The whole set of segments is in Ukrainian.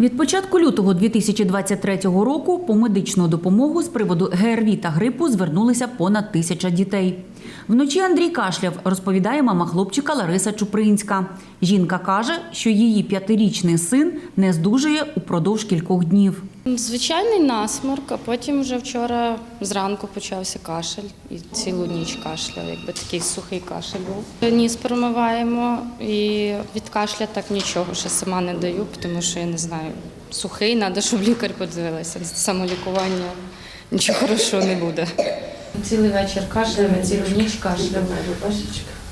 Від початку лютого 2023 року по медичну допомогу з приводу ГРВІ та грипу звернулися понад тисяча дітей. Вночі Андрій кашляв, розповідає мама хлопчика Лариса Чупринська. Жінка каже, що її п'ятирічний син не здужує упродовж кількох днів. Звичайний насморк, а потім вже вчора зранку почався кашель і цілу ніч кашляв, якби такий сухий кашель був. Ніс промиваємо і від кашля так нічого ще сама не даю, тому що я не знаю, сухий, треба, щоб лікар подивилася. Самолікування нічого хорошого не буде. Цілий вечір кашляв, цілу ніч кашляв.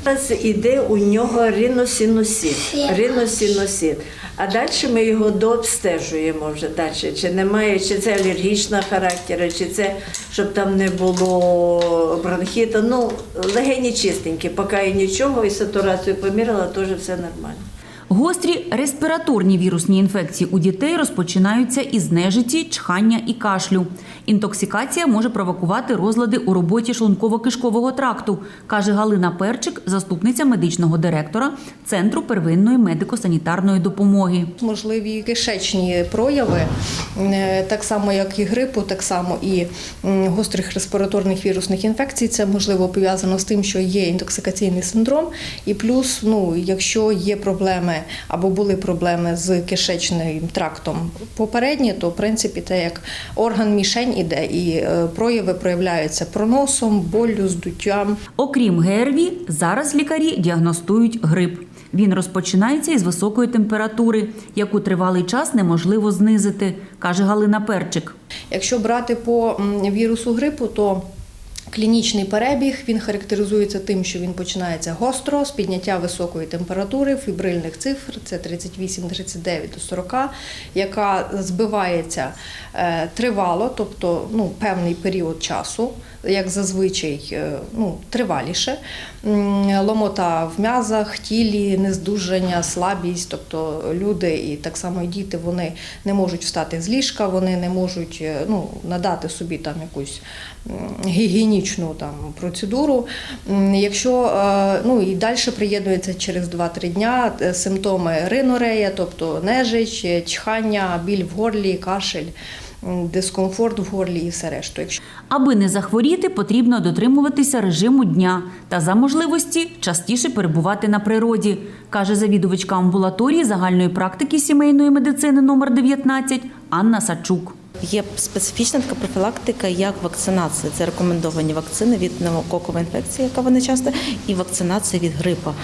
Зараз іде у нього риносинусит. риносинусит. А далі ми його дообстежуємо вже далі. Чи немає, чи це алергічного характеру, чи це щоб там не було бронхіту. Ну, легені чистенькі, поки і нічого, і сатурацію помірила, теж все нормально. Гострі респіраторні вірусні інфекції у дітей розпочинаються із нежиті, чхання і кашлю. Інтоксикація може провокувати розлади у роботі шлунково-кишкового тракту, каже Галина Перчик, заступниця медичного директора Центру первинної медико-санітарної допомоги. можливі кишечні прояви, е, так само як і грипу, так само і гострих респіраторних вірусних інфекцій. Це можливо пов'язано з тим, що є інтоксикаційний синдром, і плюс, ну, якщо є проблеми або були проблеми з кишечним трактом попередні, то в принципі це як орган мішень іде, і е, прояви проявляються проносом, болю, здуттям. Окрім ГРВІ, зараз лікарі діагностують грип. Він розпочинається із високої температури, яку тривалий час неможливо знизити, каже Галина Перчик. Якщо брати по вірусу грипу, то клінічний перебіг він характеризується тим, що він починається гостро з підняття високої температури, фібрильних цифр, це 38-39 до 40, яка збивається е, тривало, тобто ну, певний період часу, як зазвичай е, ну, триваліше. Ломота в м'язах, тілі, нездужання, слабість, тобто люди і так само і діти вони не можуть встати з ліжка, вони не можуть е, ну, надати собі там якусь м, гігієнічну там процедуру. Якщо е, ну і далі приєднується через 2-3 дня е, симптоми ринорея, тобто нежич, е, чхання, біль в горлі, кашель, дискомфорт в горлі і все решту. Аби не захворіти, потрібно дотримуватися режиму дня та за можливості частіше перебувати на природі, каже завідувачка амбулаторії загальної практики сімейної медицини номер 19 Анна Сачук. Є специфічна така профілактика, як вакцинація. Це рекомендовані вакцини від пневмококової інфекції, яка вона часто, і вакцинація від грипа.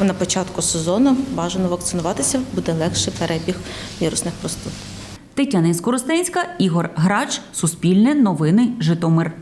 На початку сезону бажано вакцинуватися, буде легший перебіг вірусних простуд. Тетяна Скоростенська, Ігор Грач, Суспільне, Новини, Житомир.